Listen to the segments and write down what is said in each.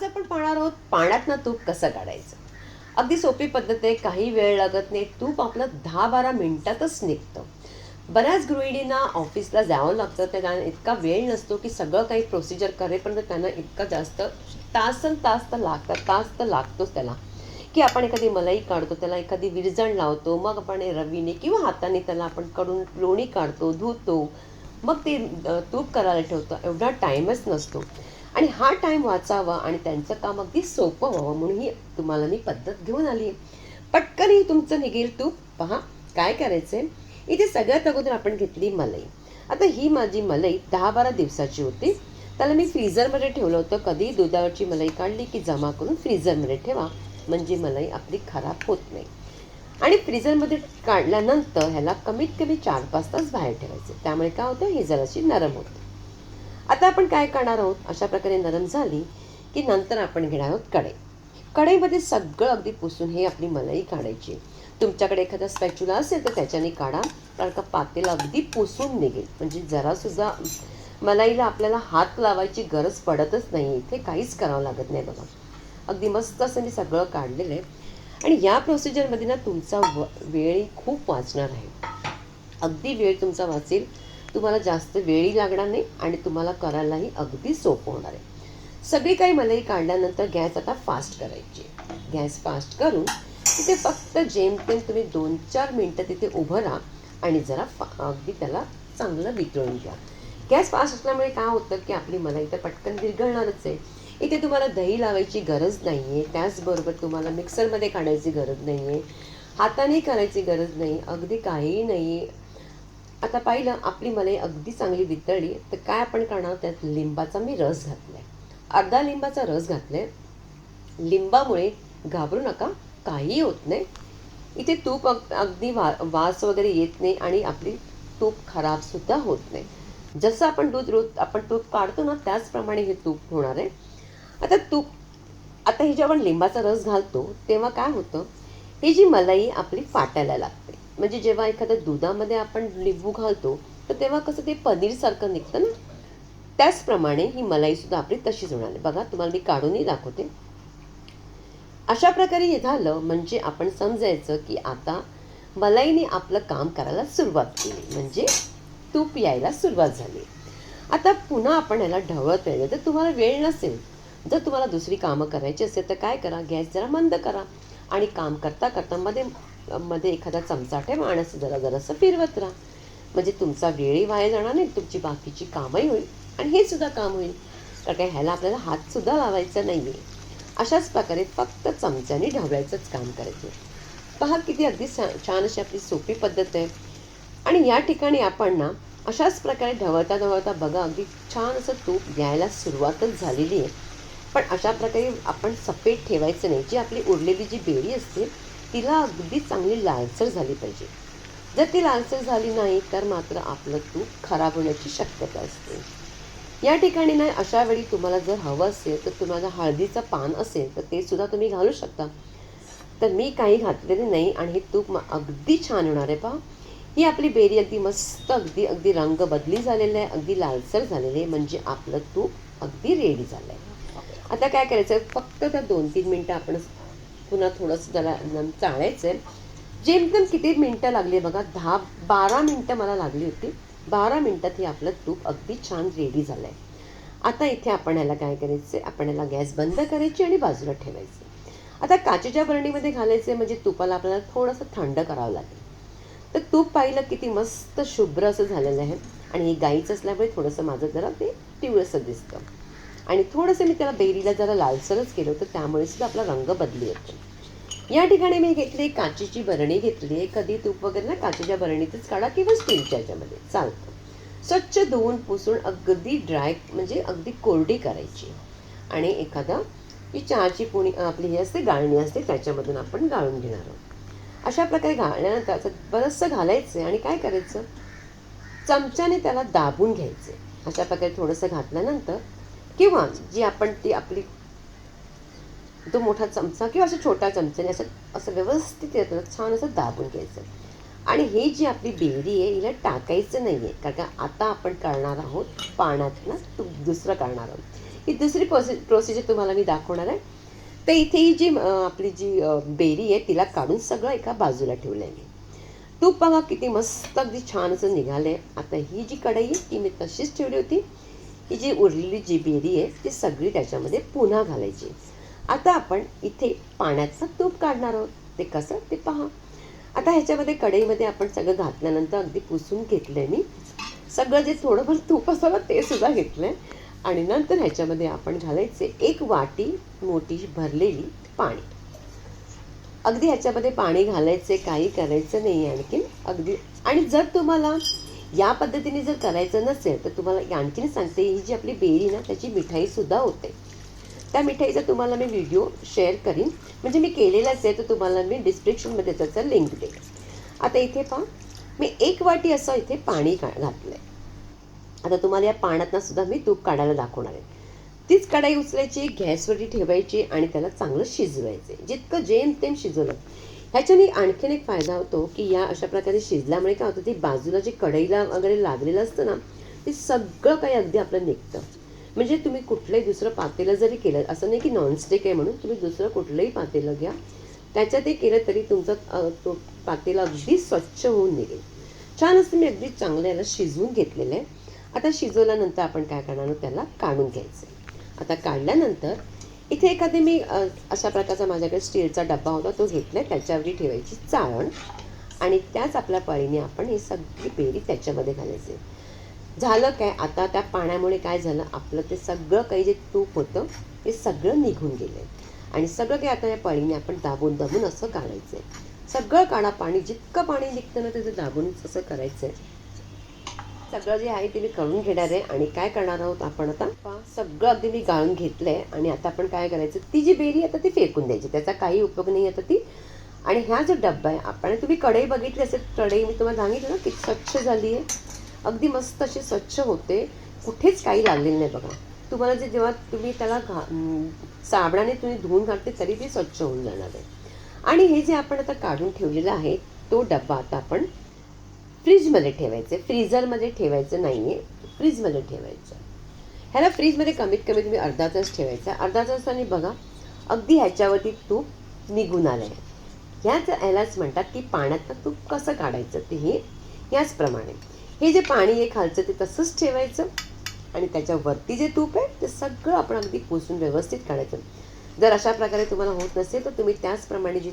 आज आपण पाहणार आहोत पाण्यातनं तूप कसं काढायचं? अगदी सोपी पद्धत आहे काही वेळ लागत नाही तूप आपलं दहा बारा मिनिटातच निघतं. बऱ्याच गृहिणींना ऑफिसला जावं लागतं त्यांना इतका वेळ नसतो की सगळं काही प्रोसिजर करेपर्यंत त्यांना इतका जास्त तासन तास तर लागतात तास तर लागतोच त्याला. की आपण एखादी मलाई काढतो त्याला एखादी विरजण लावतो मग आपण रवीने किंवा हाताने त्याला आपण कडून लोणी काढतो धुतो मग ते तूप करायला ठेवतो. एवढा टाईमच नसतो. आणि हा टाईम वाचावा आणि त्यांचं काम अगदी सोपं व्हावं म्हणून ही तुम्हाला मी पद्धत घेऊन आली आहे. पटकन ही तुमचं निघेल तूप. पहा काय करायचं आहे इथे सगळ्यात अगोदर आपण घेतली मलई. आता ही माझी मलई दहा बारा दिवसाची होती. त्याला मी फ्रीझरमध्ये ठेवलं होतं. कधी दुधावरची मलाई काढली की जमा करून फ्रीझरमध्ये ठेवा. म्हणजे मलाई आपली खराब होत नाही. आणि फ्रीझरमध्ये काढल्यानंतर ह्याला कमीत कमी चार पाच तास बाहेर ठेवायचे. त्यामुळे काय होतं? ही जराशी नरम होते. आता आपण काय करणार आहोत? अशा प्रकारे नरम झाली की नंतर आपण घेणार आहोत कढई. कढईमध्ये सगळं अगदी पुसून हे आपली मलाई काढायची. तुमच्याकडे एखादा स्पॅच्युला असेल तर त्याच्याने काढा. कारण का पातेला अगदी पुसून निघेल. म्हणजे जरासुद्धा मलाईला आपल्याला हात लावायची गरज पडतच नाही. इथे काहीच करावं लागत नाही बघा. अगदी मस्त असं मी सगळं काढलेलं आहे. आणि या प्रोसिजरमध्ये ना तुमचा व वेळही खूप वाचणार आहे. अगदी वेळ तुमचा वाचेल. तुम्हाला जास्त वेळही लागणार नाही आणि तुम्हाला करायलाही अगदी सोपं होणार आहे. सगळी काही मलई काढल्यानंतर गॅस आता फास्ट करायची गॅस फास्ट करून तिथे फक्त जेमतेम तुम्ही दोन चार मिनटं तिथे उभं राहा आणि जरा फा अगदी त्याला चांगलं वितळून घ्या. गॅस फास्ट असल्यामुळे काय होतं की आपली मलाई तर पटकन विरघळणारच आहे. इथे तुम्हाला दही लावायची गरज नाही आहे त्याचबरोबर तुम्हाला मिक्सरमध्ये काढायची गरज नाही आहे हाताने करायची गरज नाही. अगदी काहीही नाही आता पाहिलं आपली मलाई अगदी चांगली वितळली तर काय आपण करणार? त्यात लिंबाचा मी रस घातला आहे अर्धा लिंबाचा रस घातला आहे लिंबामुळे घाबरू नका काही होत नाही. इथे तूप अग अगदी वा वास वगैरे येत नाही आणि आपली तूप खराबसुद्धा होत नाही. जसं आपण दूध रोज आपण तूप काढतो ना त्याचप्रमाणे हे तूप होणार आहे. आता तूप आता हे जेव्हा आपण लिंबाचा रस घालतो तेव्हा काय होतं? ही जी मलाई आपली फाटायला लागते. म्हणजे जेव्हा एखाद्या दुधामध्ये आपण लिंबू घालतो तर तेव्हा कसं ते पनीरसारखं निघतं ना? त्याचप्रमाणे ही मलाईसुद्धा आपली तशीच होणार आहे. बघा तुम्हाला मी काढूनही दाखवते. अशा प्रकारे हे झालं म्हणजे आपण समजायचं की आता मलाईने आपलं काम करायला सुरुवात केली. म्हणजे तूप यायला सुरुवात झाली. आता पुन्हा आपण याला ढवळत राहिलं. तर तुम्हाला वेळ नसेल जर तुम्हाला दुसरी कामं करायची असेल तर काय करा? गॅस जरा मंद करा आणि काम करता करता मध्ये मध्ये एखादा चमचा ठेवा आणि असं जरा जरासं फिरवत राहा. म्हणजे तुमचा वेळही वाया जाणार नाही तुमची बाकीची कामही होईल आणि हे सुद्धा काम होईल. कारण काय ह्याला आपल्याला हातसुद्धा लावायचा नाही आहे अशाच प्रकारे फक्त चमच्याने ढवळायचंच काम करायचं. पहा किती अगदी छान अशी आपली सोपी पद्धत आहे. आणि या ठिकाणी आपण ना अशाच प्रकारे ढवळता ढवळता बघा अगदी छान असं तूप द्यायला सुरुवातच झालेली आहे. पण अशा प्रकारे आपण सफेद ठेवायचं नाही. जी आपली उरलेली जी बेडी असते तिला अगदी चांगली लालसर झाली पाहिजे. जर ती लालसर झाली नाही तर मात्र आपलं तूप खराब होण्याची शक्यता असते. या ठिकाणी नाही अशा वेळी तुम्हाला जर हवं असेल तर तुम्हाला हळदीचं पान असेल तर ते सुद्धा तुम्ही घालू शकता. तर मी काही घातलेले नाही आणि हे तूप अगदी छान होणार आहे पहा. ही आपली बेरी अगदी मस्त अगदी अगदी रंग बदली झालेला आहे अगदी लालसर झालेली आहे म्हणजे आपलं तूप अगदी रेडी झालं आहे आता काय करायचं फक्त त्या दोन तीन मिनटं आपण पुन्हा थोडंसं त्याला चाळायचं आहे जेमतेम किती मिनटं लागली बघा दहा बारा मिनटं मला लागली होती. बारा मिनटात हे आपलं तूप अगदी छान रेडी झालं आहे आता इथे आपण याला काय करायचं आहे आपण याला गॅस बंद करायची आणि बाजूला ठेवायचं आता काचेच्या बरणीमध्ये घालायचं म्हणजे तुपाला आपल्याला थोडंसं थंड करावं लागेल. तर तूप पाहिलं किती मस्त शुभ्र असं झालेलं आहे. आणि हे गाईचं असल्यामुळे थोडंसं माझं जरा ते पिवळंसं दिसतं. आणि थोडंसं मी त्याला बेरीला जरा लालसरच केलं होतं त्यामुळे सुद्धा आपला रंग बदली होतो या ठिकाणी मी घेतली काचेची बरणी घेतली आहे कधी तूप वगैरे ना काचेच्या बरणीतच काढा किंवा स्टीलच्या याच्यामध्ये चालतं. स्वच्छ धुवून पुसून अगदी ड्राय म्हणजे अगदी कोरडी करायची. आणि एखादा ही चहाची पुणी आपली ही असते गाळणी असते त्याच्यामधून आपण गाळून घेणार आहोत. अशा प्रकारे घालण्यानंतर त्याचं बरंचसं घालायचं आहे आणि काय करायचं? चमच्याने त्याला दाबून घ्यायचे. अशा प्रकारे थोडंसं घातल्यानंतर किंवा जी आपण ती आपली तो मोठा चमचा किंवा असं छोटा चमच्याने असं असं व्यवस्थित येतं छान असं दाबून घ्यायचं. आणि ही जी आपली बेरी आहे हिला टाकायचं नाही आहे कारण का आता आपण करणार आहोत पाण्यातनं तू दुसरं करणार आहोत. ही दुसरी प्रोसि प्रोसिजर तुम्हाला मी दाखवणार आहे. तर इथे ही जी आपली जी बेरी आहे तिला काढून सगळं एका बाजूला ठेवलं आहे मी. तूप बघा किती मस्त अगदी छान असं निघालं आहे आता ही जी कढई आहे ती मी तशीच ठेवली होती. ही जी उरलेली जी बेरी आहे ती सगळी त्याच्यामध्ये पुन्हा घालायची. आता आपण इथे पाण्याचं तूप काढणार आहोत. ते कसं? ते पहा. आता ह्याच्यामध्ये कढईमध्ये आपण सगळं घातल्यानंतर अगदी पुसून घेतलं आहे मी. सगळं जे थोडंफार तूप असावं ते सुद्धा घेतलं आहे आणि नंतर ह्याच्यामध्ये आपण घालायचे एक वाटी मोठी भरलेली पाणी. अगदी ह्याच्यामध्ये पाणी घालायचे काही करायचं नाही आणखीन. अगदी. आणि जर तुम्हाला या पद्धतीने जर करायचं नसेल तर तुम्हाला आणखीन सांगते ही जी आपली बेरी ना त्याची मिठाईसुद्धा होते. त्या मिठाईचा तुम्हाला मी व्हिडिओ शेअर करीन. म्हणजे मी केलेलाच आहे तर तुम्हाला मी डिस्क्रिप्शनमध्ये त्याचा लिंक देईन. आता इथे पहा मी एक वाटी असं इथे पाणी का घातलं आहे आता तुम्हाला या पाण्यातनं सुद्धा मी तूप काढायला दाखवणार आहे. तीच कढाई उचलायची गॅसवरती ठेवायची आणि त्याला चांगलं शिजवायचे जितकं जेमतेम शिजवलं. ह्याच्याने आणखीन एक फायदा होतो की या अशा प्रकारे शिजल्यामुळे काय होतं ती बाजूला जे कढईला वगैरे लागलेलं असतं ना ते सगळं काही अगदी आपलं निघतं. म्हणजे तुम्ही कुठलंही दुसरं पातेलं जरी केलं असं नाही की नॉनस्टिक आहे म्हणून तुम्ही दुसरं कुठलंही पातेलं घ्या. त्याच्यात ते केलं तरी तुमचं तो पातेलं अगदी स्वच्छ होऊन निघेल. छान असं मी अगदी चांगलं याला शिजवून घेतलेलं आहे. आता शिजवल्यानंतर आपण काय करणार आहोत त्याला काढून घ्यायचं आहे. आता काढल्यानंतर इथे एखादी मी अशा प्रकारचा माझ्याकडे स्टीलचा डब्बा होता तो घेतला आहे त्याच्यावरती ठेवायची चाळण आणि त्याच आपल्या पळीने आपण ही सगळी बेरी त्याच्यामध्ये घालायची. झालं काय? आता त्या पाण्यामुळे काय झालं? आपलं ते सगळं काही जे तूप होतं ते सगळं निघून गेलं आणि सगळं काही आता या पळीने आपण दाबून दाबून असं काढायचं आहे सगळं काढा पाणी जितकं पाणी निघतं ना त्याचं दाबूनच असं करायचं आहे सगळं जे आहे ते मी करून घेणार आहे. आणि काय करणार आहोत आपण आता? पहा, सगळं अगदी मी गाळून घेतलं आहे आणि आता आपण काय करायचं? ती जी बेरी आता ती फेकून द्यायची. त्याचा काही उपयोग नाही आता ती. आणि ह्या जो डब्बा आहे आपण तुम्ही कढई बघितली असेल कढई मी तुम्हाला सांगितलं ना की स्वच्छ झाली आहे. अगदी मस्त अशी स्वच्छ होते. कुठेच काही लागलेलं नाही बघा. तुम्हाला जे जेव्हा तुम्ही त्याला घा साबणाने तुम्ही धुवून घालते तरी ती स्वच्छ होऊन जाणार आहे. आणि हे जे आपण आता काढून ठेवलेलं आहे तो डब्बा आता आपण फ्रीजमध्ये ठेवायचं. आहे फ्रीजरमध्ये ठेवायचं नाही आहे फ्रीजमध्ये ठेवायचं. ह्याला फ्रीजमध्ये कमीत कमी तुम्ही अर्धा तास ठेवायचा. अर्धा तासाने बघा अगदी ह्याच्यावरती तूप निघून आलं आहे ह्याच ह्यालाच म्हणतात की पाण्यातनं तूप कसं काढायचं ते हे याचप्रमाणे. हे जे पाणी आहे खालचं ते तसंच ठेवायचं आणि त्याच्यावरती जे तूप आहे ते सगळं आपण अगदी पुसून व्यवस्थित काढायचं. जर अशा प्रकारे तुम्हाला होत नसेल तर तुम्ही त्याचप्रमाणे जी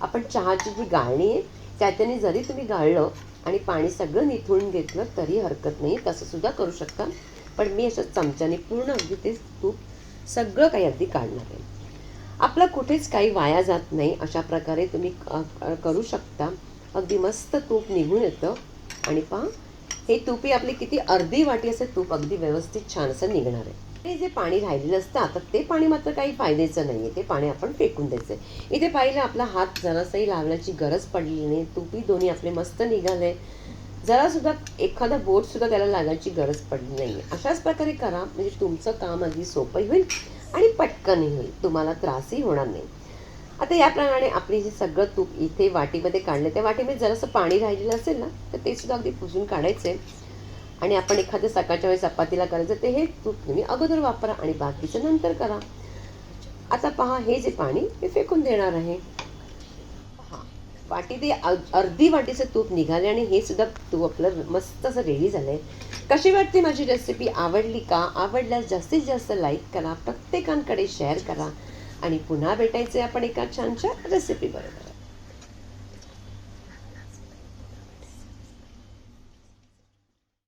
आपण चहाची जी गाळणी आहे त्याच्याने जरी तुम्ही गाळलं आणि पाणी सगळं निथळून घेतलं तरी हरकत नाही. तसं सुद्धा करू शकता. पण मी असं चमच्याने पूर्ण अगदी ते तूप सगळं काही अगदी काढणार आहे. आपलं कुठेच काही वाया जात नाही. अशा प्रकारे तुम्ही करू शकता. अगदी मस्त तूप निघून येतं. आणि पहा हे तुपी आपली किती अर्धी वाटी असं तूप अगदी व्यवस्थित छान असं निघणार आहे. हे जे पाणी राहिलेलं असतं आता ते पाणी मात्र काही फायद्याचं नाही आहे ते पाणी आपण फेकून द्यायचं आहे इथे पाहिलं आपला हात जरासाही लावण्याची गरज पडलेली नाही. तुपी दोन्ही आपले मस्त निघाले. जरासुद्धा एखादा बोटसुद्धा त्याला लागायची गरज पडली नाही आहे अशाच प्रकारे करा. म्हणजे तुमचं काम अगदी सोपंही होईल आणि पटकनही होईल. तुम्हाला त्रासही होणार नाही. आता याप्रमाणे आपली जे सगळं तूप इथे वाटीमध्ये काढलं त्या वाटीमध्ये जरासं पाणी राहिलेलं असेल ना तर ते सुद्धा अगदी पुसून काढायचं आहे आणि आपण एखाद्या सकाळच्या वेळेस चपातीला करायचं ते हे तूप तुम्ही अगोदर वापरा आणि बाकीचं नंतर करा. आता पहा हे जे पाणी हे फेकून देणार आहे. पहा वाटी ते अर्धी वाटीचं तूप निघाले आणि हे सुद्धा तूप आपलं मस्त असं रेडी झालंय. कशी वाटते माझी रेसिपी आवडली का? आवडल्यास जास्तीत जास्त लाईक करा प्रत्येकांकडे शेअर करा आणि पुन्हा भेटायचे आपण एका छानशा रेसिपी बरोबर.